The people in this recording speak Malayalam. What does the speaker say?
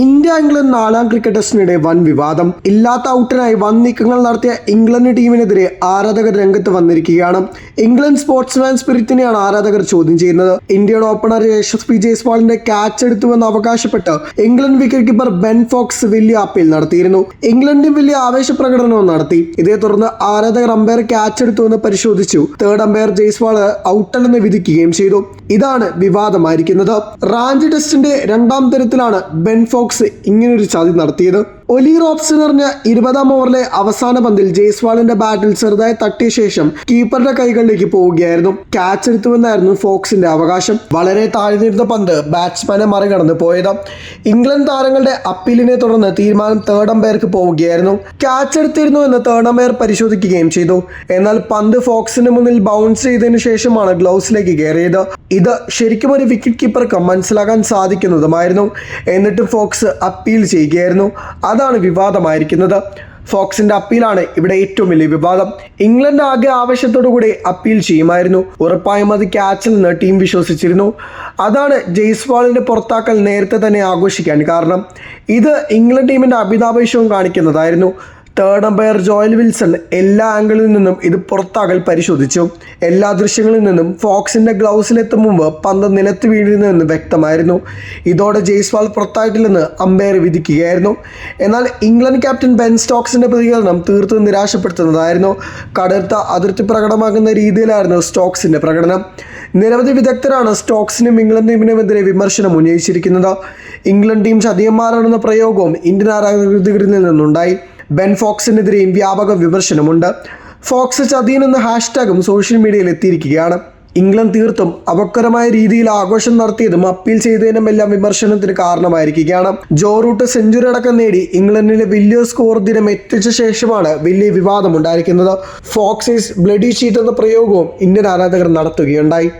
ഇന്ത്യ ഇംഗ്ലണ്ട് നാലാം ക്രിക്കറ്റ് ടെസ്റ്റിനിടെ വൻ വിവാദം. ഇല്ലാത്ത ഔട്ടിനായി വൻ നീക്കങ്ങൾ നടത്തിയ ഇംഗ്ലണ്ട് ടീമിനെതിരെ ആരാധകർ രംഗത്ത് വന്നിരിക്കുകയാണ്. ഇംഗ്ലണ്ട് സ്പോർട്സ്മാൻ സ്പിരിറ്റിനെയാണ് ആരാധകർ ചോദ്യം ചെയ്യുന്നത്. ഇന്ത്യയുടെ ഓപ്പണർ യശസ്വി ജയ്സ്വാളിന്റെ ക്യാച്ച് എടുത്തുവെന്ന് അവകാശപ്പെട്ട് England wicket keeper Ben Foakes വലിയ അപ്പീൽ നടത്തിയിരുന്നു. ഇംഗ്ലണ്ടിൽ വലിയ ആവേശ പ്രകടനവും നടത്തി. ഇതേ തുടർന്ന് ആരാധകർ അമ്പയർ ക്യാച്ച് എടുത്തുവെന്ന് പരിശോധിച്ചു. തേർഡ് അമ്പയർ ജയ്സ്വാൾ ഔട്ടല്ലെന്ന് വിധിക്കുകയും ചെയ്തു. ഇതാണ് വിവാദമായിരിക്കുന്നത്. റാഞ്ചി ടെസ്റ്റിന്റെ രണ്ടാം തരത്തിലാണ് ബെൻ ഫോക്സ് ഇങ്ങനൊരു ചതി നടത്തിയത്. ഒലി റോബ്സൺ എറിഞ്ഞ ഇരുപതാം ഓവറിലെ അവസാന പന്തിൽ ജയ്സ്വാളിന്റെ ബാറ്റിൽ ചെറുതായി തട്ടിയ ശേഷം കീപ്പറുടെ കൈകളിലേക്ക് പോവുകയായിരുന്നു. ക്യാച്ച് എടുത്തുവെന്നായിരുന്നു ഫോക്സിന്റെ അവകാശം. വളരെ താഴ്ന്നിരുന്ന പന്ത് ബാറ്റ്സ്മാനെ മറികടന്ന് പോയത്. ഇംഗ്ലണ്ട് താരങ്ങളുടെ അപ്പീലിനെ തുടർന്ന് തീരുമാനം തേർഡ് അമ്പയർക്ക് പോവുകയായിരുന്നു. ക്യാച്ച് എടുത്തിരുന്നു എന്ന് തേർഡ് അമ്പയർ പരിശോധിക്കുകയും ചെയ്തു. എന്നാൽ പന്ത് ഫോക്സിന് മുന്നിൽ ബൗൺസ് ചെയ്തതിനു ശേഷമാണ് ഗ്ലൗസിലേക്ക് കയറിയത്. ഇത് ശരിക്കും ഒരു വിക്കറ്റ് കീപ്പർക്ക് മനസ്സിലാക്കാൻ സാധിക്കുന്നതുമായിരുന്നു. എന്നിട്ടും ഫോക്സ് അപ്പീൽ ചെയ്യുകയായിരുന്നു. അതാണ് വിവാദമായിരിക്കുന്നത്. ഫോക്സിന്റെ അപ്പീലാണ് ഇവിടെ ഏറ്റവും വലിയ വിവാദം. ഇംഗ്ലണ്ട് ആകെ ആവശ്യത്തോടുകൂടി കൂടി അപ്പീൽ ചെയ്യുമായിരുന്നു. ഉറപ്പായും അത് ക്യാച്ചിൽ നിന്ന് ടീം വിശ്വസിച്ചിരുന്നു. അതാണ് ജയ്സ്വാളിന്റെ പുറത്താക്കൽ നേരത്തെ തന്നെ ആഘോഷിക്കാൻ കാരണം. ഇത് ഇംഗ്ലണ്ട് ടീമിന്റെ അഭിതാപേക്ഷവും കാണിക്കുന്നതായിരുന്നു. തേർഡ് അമ്പയർ ജോയൽ വിൽസൺ എല്ലാ ആംഗിളിൽ നിന്നും ഇത് പുറത്താകൽ പരിശോധിച്ചു. എല്ലാ ദൃശ്യങ്ങളിൽ നിന്നും ഫോക്സിന്റെ ഗ്ലൗസിലെത്തും മുമ്പ് പന്ത് നിലത്ത് വീഴുന്നുവെന്ന് വ്യക്തമായിരുന്നു. ഇതോടെ ജയ്സ്വാൾ പുറത്തായിട്ടില്ലെന്ന് അമ്പയർ വിധിക്കുകയായിരുന്നു. എന്നാൽ ഇംഗ്ലണ്ട് ക്യാപ്റ്റൻ ബെൻ സ്റ്റോക്സിന്റെ പ്രതികരണം തീർത്തും നിരാശപ്പെടുത്തുന്നതായിരുന്നു. കടുത്ത അതിർത്തി പ്രകടമാകുന്ന രീതിയിലായിരുന്നു സ്റ്റോക്സിന്റെ പ്രകടനം. നിരവധി വിദഗ്ധരാണ് സ്റ്റോക്സിനും ഇംഗ്ലണ്ട് ടീമിനുമെതിരെ വിമർശനം ഉന്നയിച്ചിരിക്കുന്നത്. ഇംഗ്ലണ്ട് ടീം ചതിയന്മാരാണെന്ന പ്രയോഗവും ഇന്ത്യൻ ആരാധകരിൽ നിന്നുണ്ടായി. ബെൻ ഫോക്സിനെതിരെയും വ്യാപക വിമർശനമുണ്ട്. ഫോക്സ് ചതിയൻ എന്ന ഹാഷ്ടാഗും സോഷ്യൽ മീഡിയയിൽ എത്തിയിരിക്കുകയാണ്. ഇംഗ്ലണ്ട് തീർത്തും അപകരമായ രീതിയിൽ ആഘോഷം നടത്തിയതും അപ്പീൽ ചെയ്തതിനും എല്ലാം വിമർശനത്തിന് കാരണമായിരിക്കുകയാണ്. ജോ റൂട്ട് സെഞ്ചുറി അടക്കം നേടി ഇംഗ്ലണ്ടിലെ വലിയ സ്കോർ ദിനം എത്തിച്ച ശേഷമാണ് വലിയ വിവാദം ഉണ്ടായിരിക്കുന്നത് ഫോക്സിസ് ബ്ലഡി ഷീറ്റ് എന്ന പ്രയോഗവും ഇന്ത്യൻ ആരാധകർ നടത്തുകയുണ്ടായി.